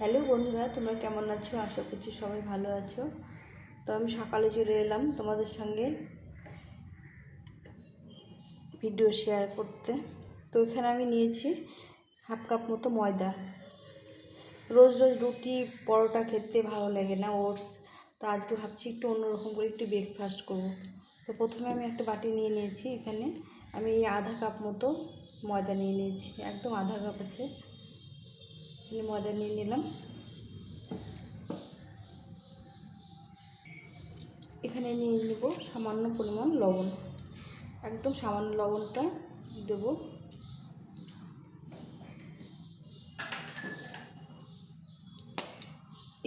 Hello বন্ধুরা, তোমরা কেমন আছো? আশা করছি সবাই ভালো আছো। তো আমি সকালে চলে এলাম তোমাদের সঙ্গে ভিডিও শেয়ার করতে। তো এখানে আমি নিয়েছি হাফ কাপ মতো ময়দা। রোজ রোজ রুটি, পরোটা খেতে ভালো লাগে না, ওটস। তো আজকে ভাবছি একটু অন্যরকম করে একটু ব্রেকফাস্ট করব। তো প্রথমে আমি একটা বাটি নিয়ে নিয়েছি। এখানে আমি আধা কাপ মতো ময়দা নিয়ে নিয়েছি। একদম আধা কাপ আছে। ময়দা নিয়ে নিলাম এখানে নিয়ে নেব সামান্য পরিমাণ লবণ। একদম সামান্য লবণটা দেব।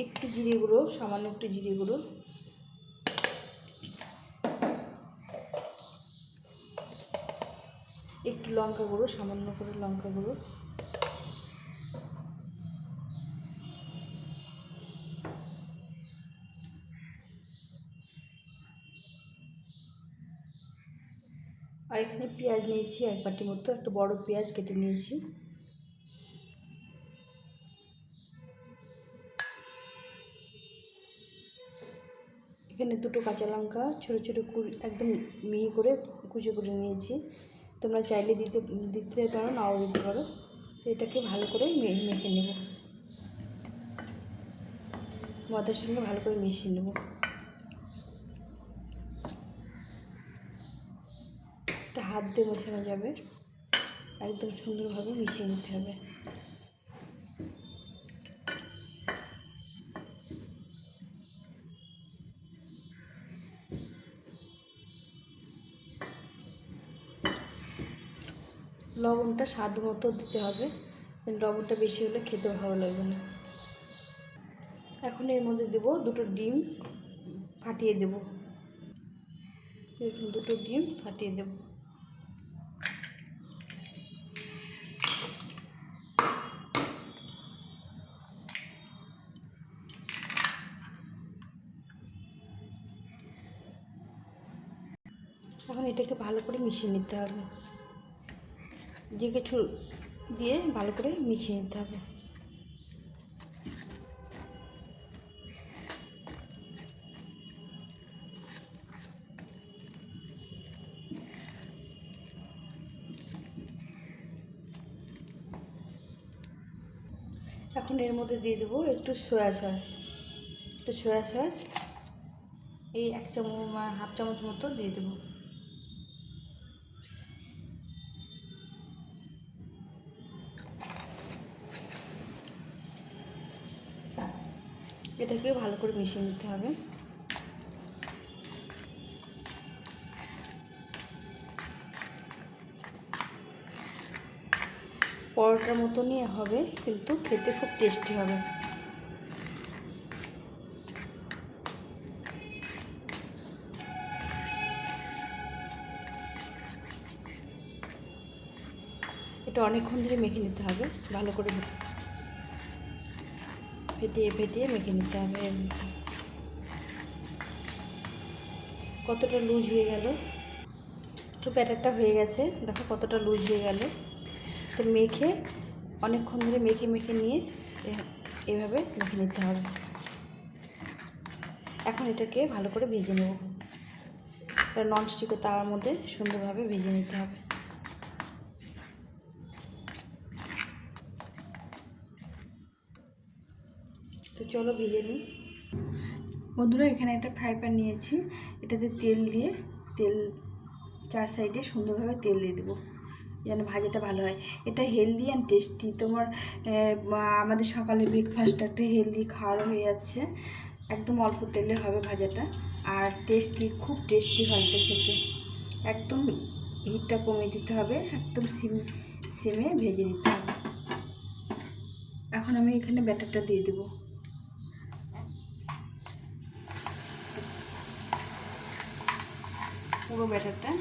একটু জিরে গুঁড়ো, সামান্য একটু জিরে গুঁড়ো। একটু লঙ্কা গুঁড়ো, সামান্য করে লঙ্কা গুঁড়ো। আর এখানে পেঁয়াজ নিয়েছি, এক বাটি মতো, একটা বড় পেঁয়াজ কেটে নিয়েছি। এখানে দুটো কাঁচা লঙ্কা, ছোটো ছোটো একদম মিহি করে কুচো করে নিয়েছি। তোমরা চাইলে দিতে দিতে পারো, নাও দিতে পারো। তো এটাকে ভালো করে মেখে নেব। ময়দার সঙ্গে ভালো করে মিশিয়ে নেব। একটা হাত দিয়ে মোছানো যাবে। একদম সুন্দরভাবে মিশিয়ে নিতে হবে। লবণটা স্বাদ মতো দিতে হবে। লবণটা বেশি হলে খেতে ভালো লাগবে না। এখন এর মধ্যে দেব দুটো ডিম ফাটিয়ে দেব। দুটো ডিম ফাটিয়ে দেব। এটাকে ভালো করে মিশিয়ে নিতে হবে। যে কিছু দিয়ে ভালো করে মিশিয়ে নিতে হবে। এখন এর মধ্যে দিয়ে দেবো একটু সয়া সস। একটু সয়া সস, এই এক চামচ, হাফ চামচ মতো দিয়ে দেবো। এটাকে ভালো করে মিশিয়ে নিতে হবে। পরোটার মতনই হবে, কিন্তু খেতে খুব টেস্টি হবে। এটা অনেকক্ষণ ধরে মেখে নিতে হবে, ভালো করে ফেটিয়ে ফেটিয়ে মেখে নিতে হবে। কতটা লুজ হয়ে গেল? তো ব্যাটারটা হয়ে গেছে। দেখো কতটা লুজ হয়ে গেল। তো মেখে, অনেকক্ষণ ধরে মেখে মেখে নিয়ে এভাবে মেখে নিতে হবে। এখন এটাকে ভালো করে ভেজে নেব। ননস্টিকের তাওয়ার মধ্যে সুন্দরভাবে ভেজে নিতে হবে। তো চলো ভেজে নিই। বন্ধুরা, এখানে একটা ফ্রাই প্যান নিয়েছি। এটাতে তেল দিয়ে, তেল চার সাইডে সুন্দরভাবে তেল দিয়ে দেবো, যেন ভাজাটা ভালো হয়। এটা হেলদি অ্যান্ড টেস্টি তোমার আমাদের সকালে ব্রেকফাস্ট একটা হেলদি খাওয়ার হয়ে যাচ্ছে। একদম অল্প তেলে হবে ভাজাটা। আর টেস্টি খুব টেস্টি হয় এটা খেতে। একদম হিটটা কমিয়ে দিতে হবে, একদম সিম, সিমে ভেজে নিতে হবে। এখন আমি এখানে ব্যাটারটা দিয়ে দেবো। ব্যাটারটা?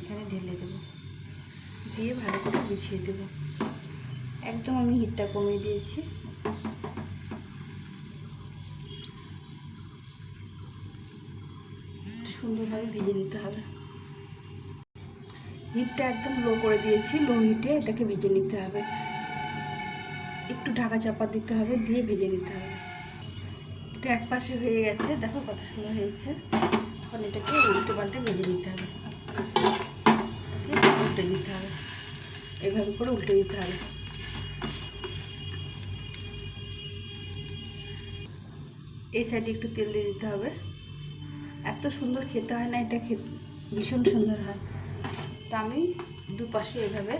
এখানে ঢেলে দেবো। দিয়ে ভালো করে গুছিয়ে দেবো। একদম আমি হিটটা কমিয়ে দিয়েছি। সুন্দরভাবে ভেজে নিতে হবে। হিটটা একদম লো করে দিয়েছি, লো হিটে এটাকে ভেজে নিতে হবে। একটু ঢাকা চাপা দিতে হবে, দিয়ে ভেজে নিতে হবে। এটা এক পাশে হয়ে গেছে, দেখো কত সুন্দর হয়েছে। এখন এটাকে উল্টে পাল্টে ভেজে নিতে হবে। উল্টে দিতে হবে। এইভাবে করে উল্টে দিতে হবে। এই সাইডে একটু তেল দিয়ে দিতে হবে। এত সুন্দর খেতে হয় না, এটা খেতে ভীষণ সুন্দর হয়। তা আমি দুপাশে এভাবে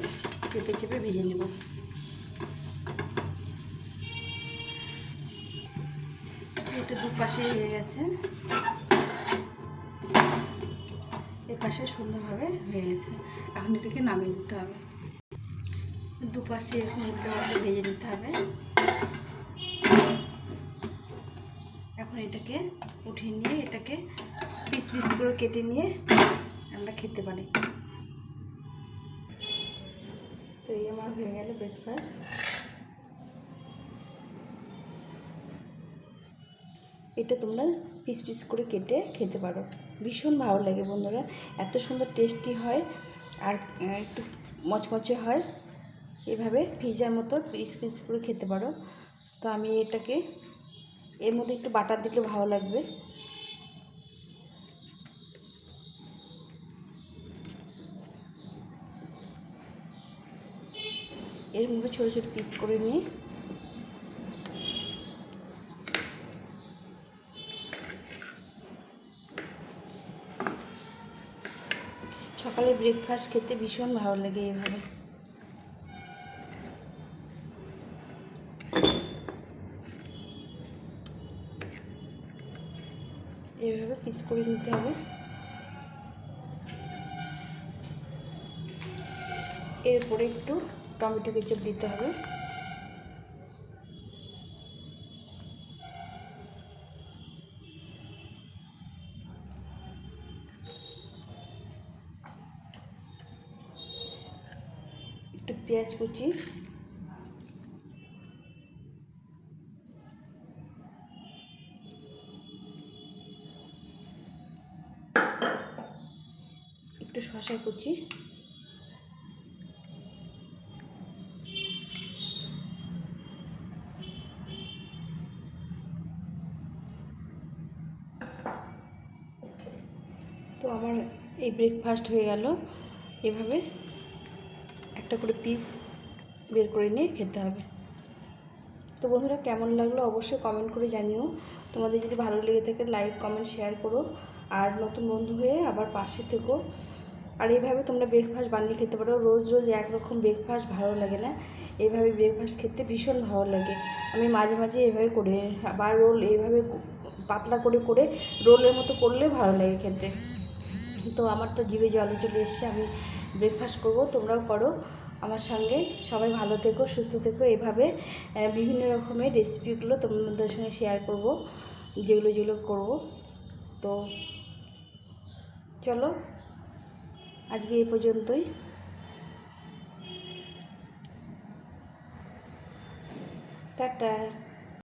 চেপে চেপে ভেজে নেব। এটা দুপাশে হয়ে গেছে। পাশে সুন্দরভাবে হয়ে গেছে। এখন এটাকে নামিয়ে দিতে হবে। দুপাশে পাল্টে ভেজে নিতে হবে। এখন এটাকে উঠিয়ে নিয়ে এটাকে পিস পিস করে কেটে নিয়ে আমরা খেতে পারি। তো এই আমার হয়ে গেল ব্রেকফাস্ট এটা তোমরা পিস পিস করে কেটে খেতে পারো। ভীষণ ভালো লাগে বন্ধুরা। এত সুন্দর টেস্টি হয় আর একটু মচমচে হয়। এভাবে পিজার মতো পিস পিস করে খেতে পারো। তো আমি এটাকে, এর মধ্যে একটু বাটার দিলে ভালো লাগবে। এর মধ্যে ছোটো ছোটো পিস করে নিয়ে ব্রেকফাস্ট খেতে ভীষণ ভালো লাগে এভাবে এভাবে পিস করে নিতে হবে। এরপরে একটু টমেটো কেচাপ দিতে হবে। একটু পেঁয়াজ কুচি। একটু শশা কুচি। তো আমার এই ব্রেকফাস্ট হয়ে গেল। এভাবে একটা করে পিস বের করে নিয়ে খেতে হবে। তো বন্ধুরা, কেমন লাগল অবশ্যই কমেন্ট করে জানিও। তোমাদের যদি ভালো লেগে থাকে লাইক কমেন্ট শেয়ার করো। আর নতুন বন্ধু হয়ে আবার পাশে থেকো। আর এইভাবে তোমরা ব্রেকফাস্ট বানিয়ে খেতে পারো। রোজ রোজ একরকম ব্রেকফাস্ট ভালো লাগে না। এইভাবে ব্রেকফাস্ট খেতে ভীষণ ভালো লাগে। আমি মাঝে মাঝে এইভাবে করে, আবার রোল এইভাবে পাতলা করে করে রোলের মতো করলে ভালো লাগে খেতে। তো আমার তো জিভে জলে চলে এসছে, আমি ব্রেকফাস্ট করব, তোমরাও করো। আমার সঙ্গে। সবাই ভালো থেকো, সুস্থ থেকো। এভাবে বিভিন্ন রকমের রেসিপিগুলো তোমাদের সঙ্গে শেয়ার করব, যেগুলো যেগুলো করব। তো, চলো, আজকে এ পর্যন্তই। টাটা।